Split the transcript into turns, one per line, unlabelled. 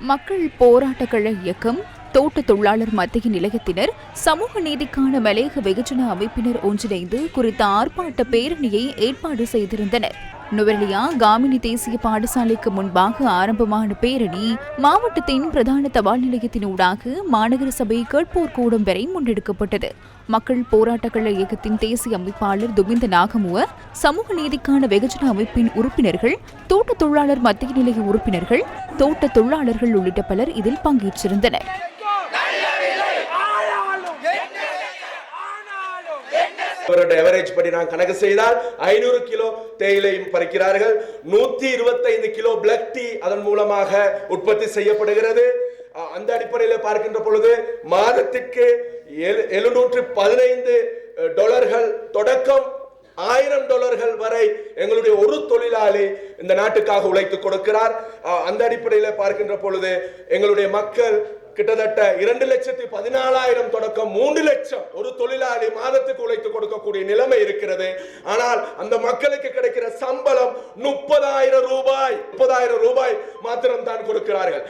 மக்கள் போராட்ட கழக இயக்கம் தோட்ட தொழிலாளர் மத்திய நிலையத்தினர் சமூக நீதிக்கான மலேக வெகுஜன அமைப்பினர் ஒன்றிணைந்து குறித்த ஆர்ப்பாட்ட பேரணியை ஏற்பாடு செய்திருந்தனர். நுவரெலியா காமினி தேசிய பாடசாலைக்கு முன்பாக ஆரம்பமான பேரணி மாவட்டத்தின் பிரதான தபால் நிலையத்தின் ஊடாக மாநகர சபை கேட்போர் கூடம் வரை முன்னெடுக்கப்பட்டது. மக்கள் போராட்டக்கள இயக்கத்தின் தேசிய அமைப்பாளர் துமிந்த நாகமுவ சமூக நீதிக்கான வெகுஜன அமைப்பின் உறுப்பினர்கள் தோட்ட தொழிலாளர் மத்திய நிலைய உறுப்பினர்கள் தோட்ட தொழிலாளர்கள் உள்ளிட்ட பலர் இதில் பங்கேற்றிருந்தனர்.
அவருடைய எவரேஜ் படி நான் கணக்கு செய்தால் ஐநூறு கிலோ தேயிலையும் பறிக்கிறார்கள். நூத்தி இருபத்தைந்து கிலோ பிளக் டீ அதன் மூலமாக உற்பத்தி செய்யப்படுகிறது. அந்த அடிப்படையில் பார்க்கின்ற பொழுது மாதத்திற்கு எழு- எழுநூற்று பதினைந்து டாலர்கள் தொடக்கம். ஆயிரம் டாலர்கள் வரை எங்களுடைய ஒரு தொழிலாளி இந்த நாட்டுக்காக உழைத்து கொடுக்கிறார். அந்த அடிப்படையில் பார்க்கின்ற பொழுது எங்களுடைய மக்கள் கிட்டத்தட்ட இரண்டு லட்சத்தி பதினாலாயிரம் தொடக்கம் மூன்று லட்சம் ஒரு தொழிலாளி மாதத்துக்கு உழைத்து கொடுக்கக்கூடிய நிலைமை இருக்கிறது. ஆனால் அந்த மக்களுக்கு கிடைக்கிற சம்பளம் முப்பதாயிரம் ரூபாய் முப்பதாயிரம் ரூபாய் மாத்திரம் தான் கொடுக்கிறார்கள்.